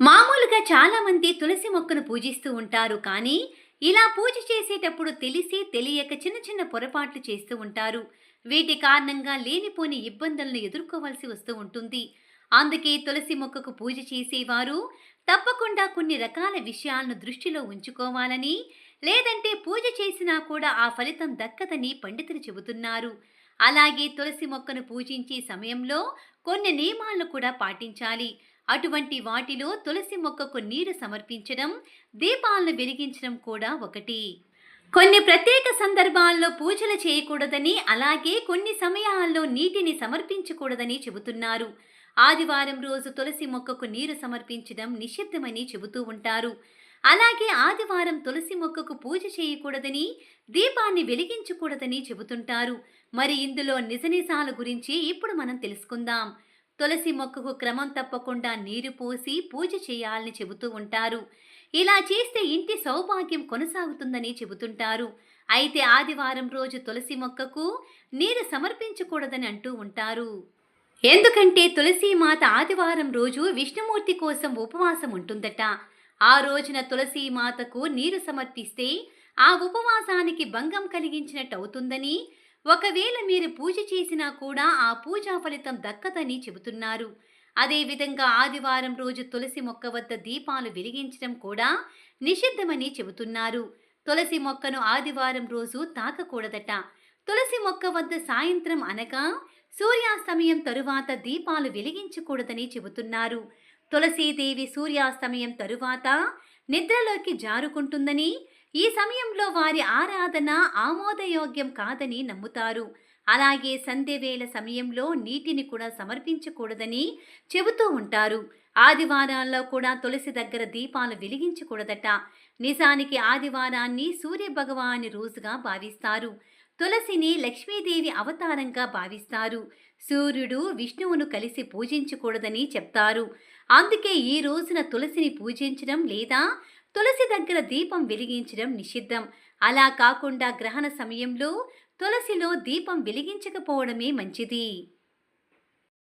మామూలుగా చాలా మంది తులసి మొక్కను పూజిస్తూ ఉంటారు కానీ ఇలా పూజ చేసేటప్పుడు తెలిసి తెలియక చిన్న చిన్న పొరపాట్లు చేస్తూ ఉంటారు. వీటి కారణంగా లేనిపోని ఇబ్బందులను ఎదుర్కోవాల్సి వస్తూ ఉంటుంది. అందుకే తులసి మొక్కకు పూజ చేసేవారు తప్పకుండా కొన్ని రకాల విషయాలను దృష్టిలో ఉంచుకోవాలని లేదంటే పూజ చేసినా కూడా ఆ ఫలితం దక్కదని పండితులు చెబుతున్నారు. అలాగే తులసి మొక్కను పూజించే సమయంలో కొన్ని నియమాలను కూడా పాటించాలి. అటువంటి వాటిలో తులసి మొక్కకు నీరు సమర్పించడం దీపాలను వెలిగించడం కూడా ఒకటి. కొన్ని ప్రత్యేక సందర్భాల్లో పూజలు చేయకూడదని అలాగే కొన్ని సమయాల్లో నీటిని సమర్పించకూడదని చెబుతున్నారు. ఆదివారం రోజు తులసి మొక్కకు నీరు సమర్పించడం నిషిద్ధమని చెబుతూ ఉంటారు. అలాగే ఆదివారం తులసి మొక్కకు పూజ చేయకూడదని దీపాన్ని వెలిగించకూడదని చెబుతుంటారు. మరి ఇందులో నిజ నిజాల గురించి ఇప్పుడు మనం తెలుసుకుందాం. తులసి మొక్కకు క్రమం తప్పకుండా నీరు పోసి పూజ చేయాలని చెబుతూ ఉంటారు. ఇలా చేస్తే ఇంటి సౌభాగ్యం కొనసాగుతుందని చెబుతుంటారు. అయితే ఆదివారం రోజు తులసి మొక్కకు నీరు సమర్పించకూడదని అంటూ ఉంటారు. ఎందుకంటే తులసి మాత ఆదివారం రోజు విష్ణుమూర్తి కోసం ఉపవాసం ఉంటుందట. ఆ రోజున తులసి మాతకు నీరు సమర్పిస్తే ఆ ఉపవాసానికి భంగం కలిగించినట్టు అవుతుందని ఒకవేళ మీరు పూజ చేసినా కూడా ఆ పూజా ఫలితం దక్కదని చెబుతున్నారు. అదేవిధంగా ఆదివారం రోజు తులసి మొక్క వద్ద దీపాలు వెలిగించడం కూడా నిషిద్ధమని చెబుతున్నారు. తులసి మొక్కను ఆదివారం రోజు తాకకూడదట. తులసి మొక్క వద్ద సాయంత్రం అనగా సూర్యాస్తమయం తరువాత దీపాలు వెలిగించకూడదని చెబుతున్నారు. తులసీదేవి సూర్యాస్తమయం తరువాత నిద్రలోకి జారుకుంటుందని ఈ సమయంలో వారి ఆరాధన ఆమోదయోగ్యం కాదని నమ్ముతారు. అలాగే సంధ్యవేళ సమయంలో నీటిని కూడా సమర్పించకూడదని చెబుతూ ఉంటారు. ఆదివారాల్లో కూడా తులసి దగ్గర దీపాలు వెలిగించకూడదట. నిజానికి ఆదివారాన్ని సూర్య భగవాని రోజుగా భావిస్తారు. తులసిని లక్ష్మీదేవి అవతారంగా భావిస్తారు. సూర్యుడు విష్ణువును కలిసి పూజించకూడదని చెప్తారు. అందుకే ఈ రోజున తులసిని పూజించడం లేదా తులసి దగ్గర దీపం వెలిగించడం నిషిద్ధం. అలా కాకుండా గ్రహణ సమయంలో తులసిలో దీపం వెలిగించకపోవడమే మంచిది.